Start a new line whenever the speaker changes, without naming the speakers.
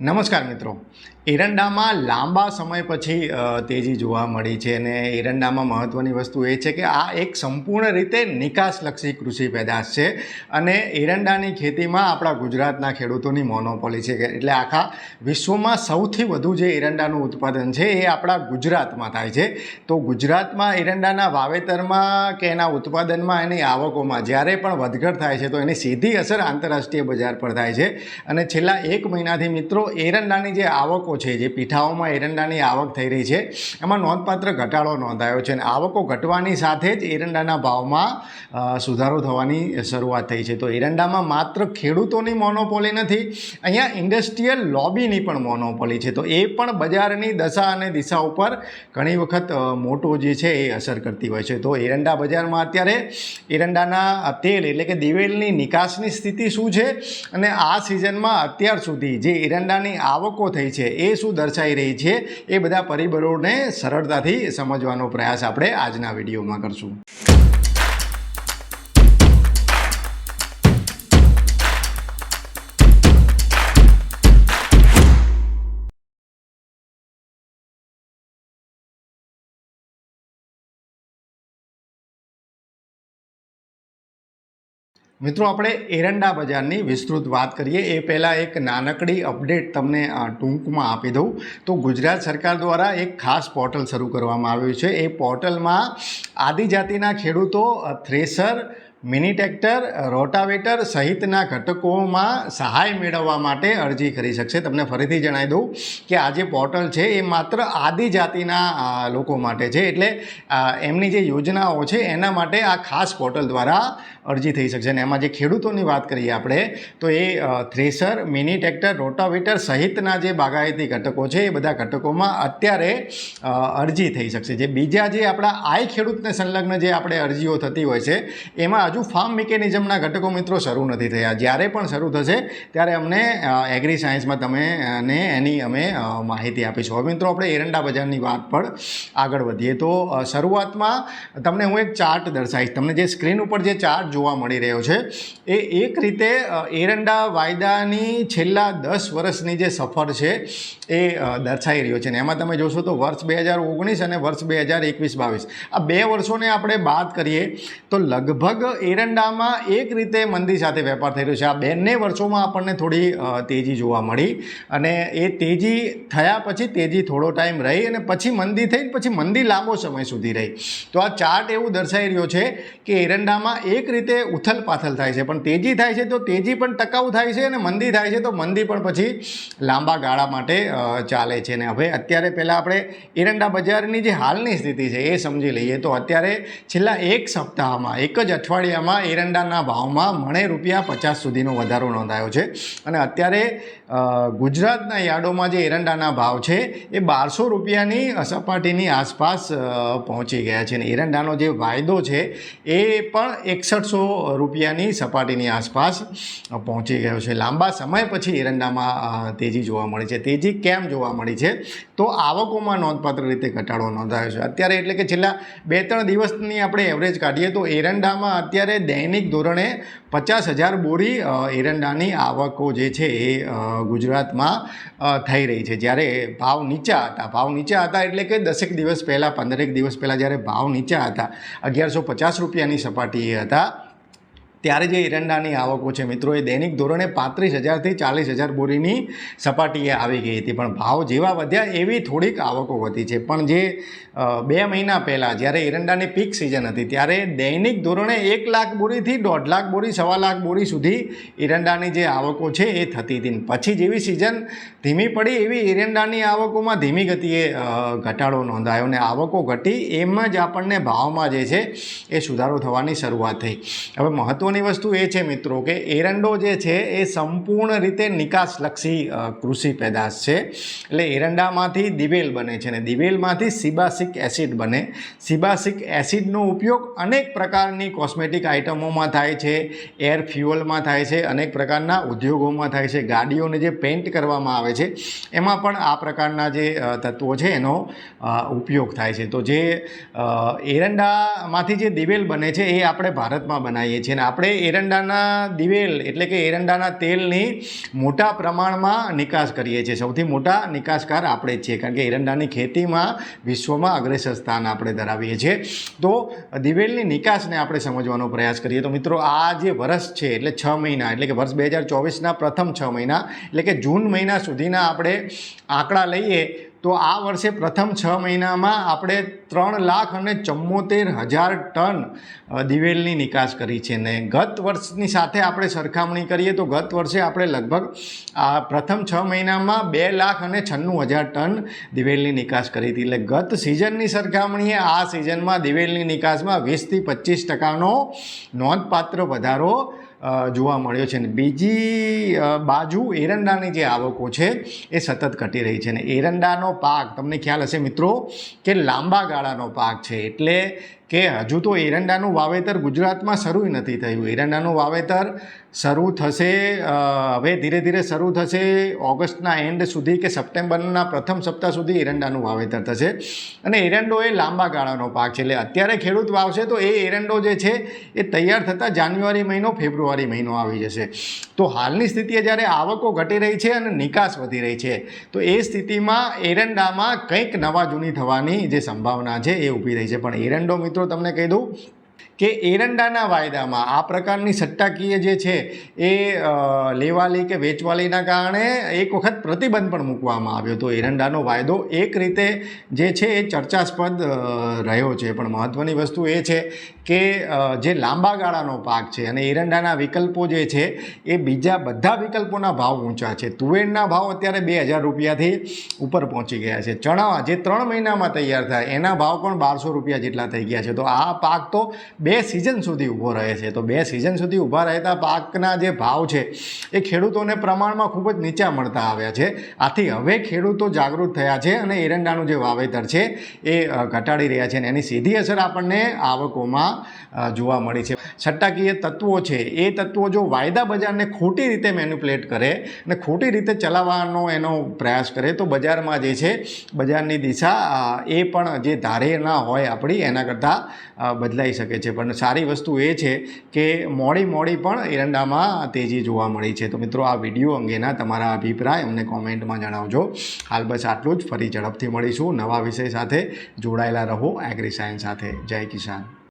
નમસ્કાર મિત્રો. એરંડામાં લાંબા સમય પછી તેજી જોવા મળી છે અને એરંડામાં મહત્ત્વની વસ્તુ એ છે કે આ એક સંપૂર્ણ રીતે નિકાસલક્ષી કૃષિ પેદાશ છે અને એરંડાની ખેતીમાં આપણા ગુજરાતના ખેડૂતોની મોનોપોલી છે એટલે આખા વિશ્વમાં સૌથી વધુ જે એરંડાનું ઉત્પાદન છે એ આપણા ગુજરાતમાં થાય છે. તો ગુજરાતમાં એરંડાના વાવેતરમાં કે એના ઉત્પાદનમાં એની આવકોમાં જ્યારે પણ વધઘટ થાય છે તો એની સીધી અસર આંતરરાષ્ટ્રીય બજાર પર થાય છે. અને છેલ્લા એક મહિનાથી મિત્રો એરંડાની જે આવકો છે, જે પીઠાઓમાં એરંડાની આવક થઈ રહી છે, એમાં નોંધપાત્ર ઘટાડો નોંધાયો છે અને આવકો ઘટવાની સાથે જ એરંડાના ભાવમાં સુધારો થવાની શરૂઆત થઈ છે. તો એરંડામાં માત્ર ખેડૂતોની મોનોપોલી નથી, અહીંયા ઇન્ડસ્ટ્રીયલ લોબીની પણ મોનોપોલી છે. તો એ પણ બજારની દશા અને દિશા ઉપર ઘણી વખત મોટું જે છે એ અસર કરતી હોય છે. તો એરંડા બજારમાં અત્યારે એરંડાના તેલ એટલે કે દિવેલની નિકાસની સ્થિતિ શું છે? અને આ સિઝનમાં અત્યાર સુધી જે એરંડાની આવકો થઈ છે, એ શું દર્શાઈ રહી છે, એ બધા પરિબળોને સરળતાથી સમજવાનો પ્રયાસ આપણે આજના વિડીયોમાં કરશું. મિત્રો, આપણે એરંડા બજારની વિસ્તૃત વાત કરીએ. એ પહેલાં એક નાનકડી અપડેટ તમને ટૂંકમાં આપી દઉં. તો ગુજરાત સરકાર દ્વારા એક ખાસ પોર્ટલ શરૂ કરવામાં આવ્યું છે. એ પોર્ટલમાં આદિજાતિના ખેડૂતો થ્રેસર મિની ટ્રેક્ટર રોટાવેટર સહિતના ઘટકોમાં સહાય મેળવવા માટે અરજી કરી શકશે. તમને ફરીથી જણાવી દઉં કે આ જે પોર્ટલ છે એ માત્ર આદિજાતિના લોકો માટે છે. એટલે એમની જે યોજનાઓ છે એના માટે આ ખાસ પોર્ટલ દ્વારા અરજી થઈ શકશે. અને એમાં જે ખેડૂતોની વાત કરીએ આપણે, તો એ થ્રેસર મિની ટ્રેક્ટર રોટાવેટર સહિતના જે બાગાયતી ઘટકો છે એ બધા ઘટકોમાં અત્યારે અરજી થઈ શકશે. જે બીજા જે આપણા આય ખેડૂતને સંલગ્ન જે આપણે અરજીઓ થતી હોય છે, એમાં હજુ ફાર્મ મિકેનિઝમના ઘટકો મિત્રો શરૂ નથી થયા. જ્યારે પણ શરૂ થશે, ત્યારે અમને એગ્રી સાયન્સમાં તમે ને એની અમે માહિતી આપીશું. હવે મિત્રો આપણે એરંડા બજારની વાત પર આગળ વધીએ તો શરૂઆતમાં તમને હું એક ચાર્ટ દર્શાવીશ. તમને જે સ્ક્રીન ઉપર જે ચાર્ટ જોવા મળી રહ્યો છે, એ એક રીતે એરંડા વાયદાની છેલ્લા દસ વર્ષની જે સફર છે, એ દર્શાઈ રહ્યો છે. ને એમાં તમે જોશો તો વર્ષ બે હજાર ઓગણીસ અને વર્ષ બે હજાર એકવીસ બાવીસ. આ બે વર્ષોને આપણે બાદ કરીએ તો લગભગ એરંડામાં એક રીતે મંદી સાથે વેપાર થઈ રહ્યો છે. આ બંને વર્ષોમાં આપણને થોડી તેજી જોવા મળી અને એ તેજી થયા પછી તેજી થોડો ટાઈમ રહી અને પછી મંદી થઈ પછી મંદી લાંબો સમય સુધી રહી. તો આ ચાર્ટ એવું દર્શાઈ રહ્યો છે કે એરંડામાં એક રીતે ઉથલ પાથલ થાય છે. પણ તેજી થાય છે તો તેજી પણ ટકાઉ થાય છે અને મંદી થાય છે તો મંદી પણ પછી લાંબા ગાળા માટે ચાલે છે. ને હવે અત્યારે પહેલાં આપણે એરંડા બજારની જે હાલની સ્થિતિ છે એ સમજી લઈએ તો અત્યારે છેલ્લા એક સપ્તાહમાં એક જ અઠવાડિયામાં એરંડાના ભાવમાં મણે રૂપિયા પચાસ સુધીનો વધારો નોંધાયો છે. અને અત્યારે ગુજરાતના યાર્ડોમાં જે એરંડાના ભાવ છે, એ બારસો રૂપિયાની સપાટીની આસપાસ પહોંચી ગયા છે. અને એરંડાનો જે વાયદો છે, એ પણ એકસઠસો રૂપિયાની સપાટીની આસપાસ પહોંચી ગયો છે. લાંબા સમય પછી એરંડામાં તેજી જોવા મળી છે. તેજી કેમ જોવા મળી છે? તો આવકોમાં નોંધપાત્ર રીતે ઘટાડો નોંધાયો છે. અત્યારે એટલે કે છેલ્લા બે ત્રણ દિવસની આપણે એવરેજ કાઢીએ તો એરંડામાં અત્યારે દૈનિક ધોરણે પચાસ હજાર બોરી એરંડાની આવકો જે છે એ ગુજરાતમાં થઈ રહી છે. જ્યારે ભાવ નીચા હતા. ભાવ નીચા હતા એટલે કે દસેક દિવસ પહેલાં, પંદરેક દિવસ પહેલાં જ્યારે ભાવ નીચા હતા, અગિયારસો પચાસ રૂપિયાની સપાટીએ હતા. ત્યારે જે એરંડાની આવકો છે મિત્રો, એ દૈનિક ધોરણે પાંત્રીસ હજારથી ચાલીસ હજાર બોરીની સપાટીએ આવી ગઈ હતી. પણ ભાવ જેવા વધ્યા એવી થોડીક આવકો વધી છે. પણ જે બે મહિના પહેલાં જ્યારે એરંડાની પીક સિઝન હતી, ત્યારે દૈનિક ધોરણે એક લાખ બોરીથી દોઢ લાખ બોરી, સવા લાખ બોરી સુધી એરંડાની જે આવકો છે એ થતી હતી. પછી જેવી સિઝન ધીમી પડી, એવી એરંડાની આવકોમાં ધીમી ગતિએ ઘટાડો નોંધાયો અને આવકો ઘટી, એમ જ આપણને ભાવમાં જે છે એ સુધારો થવાની શરૂઆત થઈ. હવે મહત્ત્વની વસ્તુ એ છે મિત્રો કે એરંડો જે છે એ સંપૂર્ણ રીતે નિકાસલક્ષી કૃષિ પેદાશ છે. એટલે એરંડામાંથી દિવેલ બને છે અને દિવેલમાંથી સિબાસિક એસિડ બને. સિબાસિક એસિડનો ઉપયોગ અનેક પ્રકારની કોસ્મેટિક આઇટમોમાં થાય છે. એર ફ્યુઅલમાં થાય છે, અનેક પ્રકારના ઉદ્યોગોમાં થાય છે. ગાડીઓને જે પેઇન્ટ કરવામાં આવે છે, એમાં પણ આ પ્રકારના જે તત્વો છે એનો ઉપયોગ થાય છે. તો જે એરંડામાંથી જે દિવેલ બને છે એ આપણે ભારતમાં બનાવીએ છીએ અને આપણે આપણે એરંડાના દિવેલ, એટલે કે એરંડાના તેલની મોટા પ્રમાણમાં નિકાસ કરીએ છીએ. સૌથી મોટા નિકાસકાર આપણે જ છીએ, કારણ કે એરંડાની ખેતીમાં વિશ્વમાં અગ્રેસર સ્થાન આપણે ધરાવીએ છીએ. તો દિવેલની નિકાસને આપણે સમજવાનો પ્રયાસ કરીએ. તો મિત્રો, આ જે વર્ષ છે, એટલે છ મહિના, એટલે કે વર્ષ બે હજાર ચોવીસના પ્રથમ છ મહિના, એટલે કે જૂન મહિના સુધીના આપણે આંકડા લઈએ તો આ વર્ષે પ્રથમ છ મહિનામાં આપણે ત્રણ લાખ અને ચુમ્મોતેર હજાર ટન દિવેલની નિકાસ કરી છે ને ગત વર્ષની સાથે આપણે સરખામણી કરીએ તો ગત વર્ષે આપણે લગભગ આ પ્રથમ છ મહિનામાં બે લાખ અને છન્નું હજાર ટન દિવેલની નિકાસ કરી હતી. એટલે ગત સિઝનની સરખામણીએ આ સિઝનમાં દિવેલની નિકાસમાં વીસથી પચીસ ટકાનો નોંધપાત્ર વધારો જોવા મળ્યો છે ને. બીજી બાજુ એરંડાની જે આવકો છે એ સતત ઘટી રહી છે ને. એરંડાનો પાક, તમને ખ્યાલ હશે મિત્રો, કે લાંબા ગાળાનો પાક છે. એટલે કે હજુ તો એરંડાનું વાવેતર ગુજરાતમાં શરૂ નથી થયું. એરંડાનું વાવેતર શરૂ થશે હવે ધીરે ધીરે શરૂ થશે ઓગસ્ટના એન્ડ સુધી કે સપ્ટેમ્બરના પ્રથમ સપ્તાહ સુધી એરંડાનું વાવેતર થશે. અને એરંડો એ લાંબા ગાળાનો પાક છે. એટલે અત્યારે ખેડૂત વાવશે તો એ એરંડો જે છે એ તૈયાર થતાં જાન્યુઆરી મહિનો, ફેબ્રુઆરી મહિનો આવી જશે. તો હાલની સ્થિતિએ જ્યારે આવકો ઘટી રહી છે અને નિકાસ વધી રહી છે, તો એ સ્થિતિમાં એરંડામાં કંઈક નવા જૂની થવાની જે સંભાવના છે એ ઊભી રહી છે. પણ એરંડો મિત્રો તમને કહી દઉં કે એરંડાના વાયદામાં આ પ્રકારની સટ્ટાકીય જે છે એ લેવાલી કે વેચવાલીના કારણે એક વખત પ્રતિબંધ પણ મૂકવામાં આવ્યો તો એરંડાનો વાયદો એક રીતે જે છે એ ચર્ચાસ્પદ રહ્યો છે. પણ મહત્ત્વની વસ્તુ એ છે કે જે લાંબા ગાળાનો પાક છે અને એરંડાના વિકલ્પો જે છે એ બીજા બધા વિકલ્પોના ભાવ ઊંચા છે. તુવેરના ભાવ અત્યારે બે હજાર રૂપિયાથી ઉપર પહોંચી ગયા છે. ચણા જે ત્રણ મહિનામાં તૈયાર થાય એના ભાવ પણ બારસો રૂપિયા જેટલા થઈ ગયા છે. તો આ પાક તો બે સિઝન સુધી ઊભો રહે છે. તો બે સિઝન સુધી ઊભા રહેતા પાકના જે ભાવ છે, એ ખેડૂતોને પ્રમાણમાં ખૂબ જ નીચા મળતા આવ્યા છે. આથી હવે ખેડૂતો જાગૃત થયા છે અને એરંડાનું જે વાવેતર છે, એ ઘટાડી રહ્યા છે અને એની સીધી અસર આપણને આવકોમાં જોવા મળી છે. સટ્ટાકીય તત્વો છે, એ તત્વો જો વાયદા બજારને ખોટી રીતે મેન્યુપ્લેટ કરે અને ખોટી રીતે ચલાવવાનો એનો પ્રયાસ કરે, તો બજારમાં જે છે, બજારની દિશા એ પણ જે ધારે ના હોય આપણી, એના કરતાં બદલાઈ શકે છે. પણ સારી વસ્તુ એ છે કે મોડી મોડી પણ એરંડામાં તેજી જોવા મળી છે. તો મિત્રો, આ વીડિયો અંગેના તમારા અભિપ્રાય અમને કોમેન્ટમાં જણાવજો. હાલ બસ આટલું જ. ફરી ઝડપથી મળીશું. નવા વિષય સાથે જોડાયેલા રહો. એગ્રી સાયન્સ સાથે. જય કિસાન.